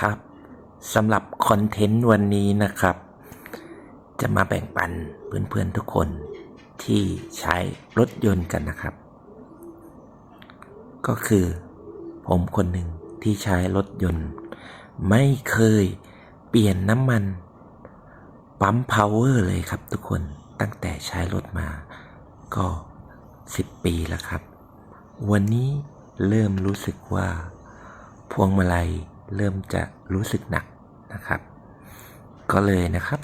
ครับสำหรับคอนเทนต์วันนี้นะครับ จะมาแบ่งปันเพื่อนๆทุกคนที่ใช้รถยนต์กันนะครับ ก็คือผมคนหนึ่งที่ใช้รถยนต์ ไม่เคยเปลี่ยนน้ำมันปั๊มพาวเวอร์เลยครับทุกคนตั้งแต่ใช้รถมาก็ 10 ปีแล้วครับ วันนี้เริ่มรู้สึกว่าพวงมาลัย เริ่มจะรู้สึกหนักนะครับ ก็เลยนะครับ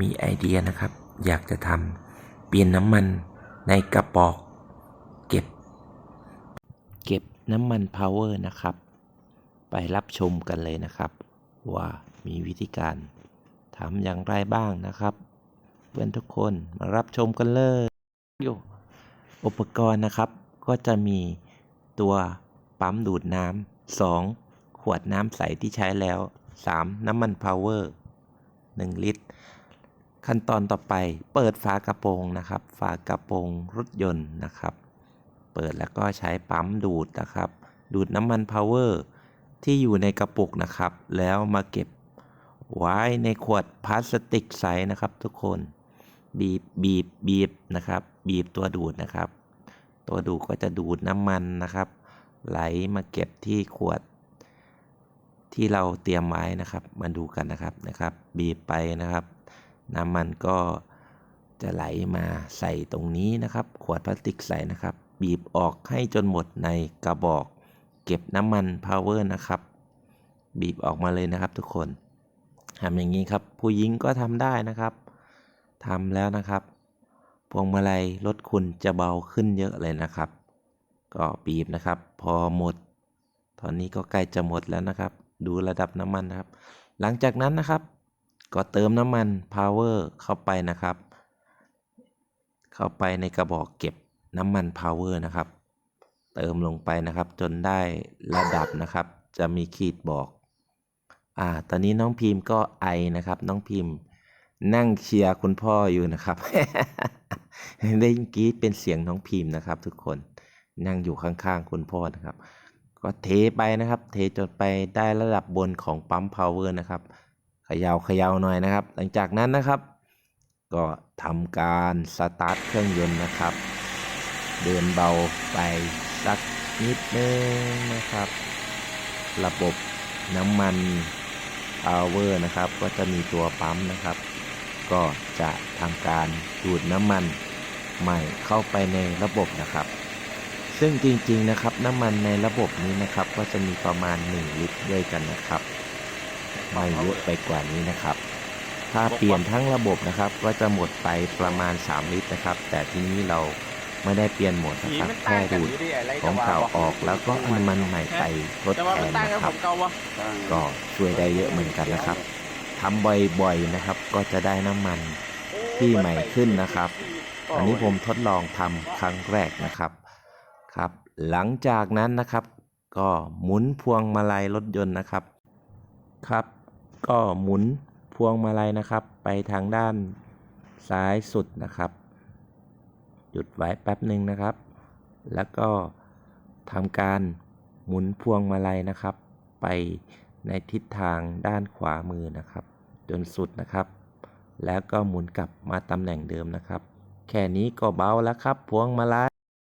มีไอเดียนะครับ อยากจะทำเปลี่ยนน้ำมันในกระบอก เก็บ เก็บน้ำมันพาวเวอร์นะครับ ไปรับชมกันเลยนะครับ ว่ามีวิธีการทำอย่างไรบ้างนะครับ เพื่อนทุกคนมารับชมกันเลยโย่อุปกรณ์นะครับ ก็จะมีตัวปั๊มดูดน้ำสอง วดน้ำใสที่ใช้แล้ว 3. น้ำมันพาวเวอร์ 1 ลิตร ขั้นตอนต่อไปเปิดฝากระโปรงนะครับ ฝากระโปรงรถยนต์นะครับ เปิดแล้วก็ใช้ปั๊มดูดนะครับ ดูดน้ำมันพาวเวอร์ที่อยู่ในกระปุกนะครับ แล้วมาเก็บไว้ในขวดพลาสติกใสนะครับ ทุกคนบีบบีบบีบนะครับ บีบตัวดูดนะครับ ตัวดูดก็จะดูดน้ำมันนะครับ ไหลมาเก็บที่ขวด ที่เราเตรียมไว้นะครับ มาดูกันนะครับนะครับ บีบไปนะครับ น้ำมันก็จะไหลมาใส่ตรงนี้นะครับ ขวดพลาสติกใส่นะครับ บีบออกให้จนหมดในกระบอก เก็บน้ำมันพาวเวอร์นะครับ บีบออกมาเลยนะครับทุกคนทำอย่างนี้ครับ ผู้หญิงก็ทำได้นะครับทำแล้วนะครับ พวงมาลัยรถคุณจะเบาขึ้นเยอะเลยนะครับ ก็บีบนะครับ พอหมด ตอนนี้ก็ใกล้จะหมดแล้วนะครับ ดูระดับน้ำมันนะครับ หลังจากนั้นนะครับ ก็เติมน้ำมันพาวเวอร์เข้าไปนะครับ เข้าไปในกระบอกเก็บน้ำมันพาวเวอร์นะครับ เติมลงไปนะครับ จนได้ระดับนะครับ จะมีขีดบอกอ่าตอนนี้น้องพิมพ์ก็ไอนะครับ น้องพิมพ์นั่งเชียร์คุณพ่ออยู่นะครับ ได้เมื่อกี้เป็นเสียงน้องพิมพ์นะครับ ทุกคนนั่งอยู่ข้างๆคุณพ่อนะครับ ก็เทไปนะครับ เทจนไปได้ระดับบนของปั๊มพาวเวอร์นะครับเขยา่าเขย่าหน่อยนะครับ หลังจากนั้นนะครับ ก็ทำการสตาร์ทเครื่องยนต์นะครับ เดินเบาไปสักนิดนึงนะครับ ระบบน้ำมันพาวเวอร์นะครับ ก็จะมีตัวปั๊มนะครับ ก็จะทำการดูดน้ำมันใหม่เข้าไปในระบบนะครับ ซึ่งจริงๆนะครับน้ำมันในระบบนี้นะครับ ก็จะมีประมาณ 1 ลิตรด้วยกันนะครับไม่เยอะไปกว่านี้นะครับ ถ้าเปลี่ยนทั้งระบบนะครับ ก็จะหมดไปประมาณ 3 ลิตรนะครับ แต่ทีนี้เราไม่ได้เปลี่ยนหมดนะครับแค่ดูดของเก่าออกแล้วก็เอาน้ำมันใหม่ไปทดแต่ว่าแทมันนตั้งนะกับคผรับมเก่าวะก็ช่วยได้เยอะเหมือนกันนะครับทำบ่อยๆนะครับ ก็จะได้น้ำมันที่ใหม่ขึ้นนะครับ อันนี้ผมทดลองทำครั้งแรกนะครับ ครับหลังจากนั้นนะครับ ก็หมุนพวงมาลัยรถยนต์นะครับครับ ก็หมุนพวงมาลัยนะครับ ไปทางด้านซ้ายสุดนะครับหยุดไว้แป๊บหนึ่งนะครับ แล้วก็ทำการหมุนพวงมาลัยนะครับ ไปในทิศทางด้านขวามือนะครับ จนสุดนะครับ แล้วก็หมุนกลับมาตำแหน่งเดิมนะครับ แค่นี้ก็เบาแล้วครับ พวงมาลัย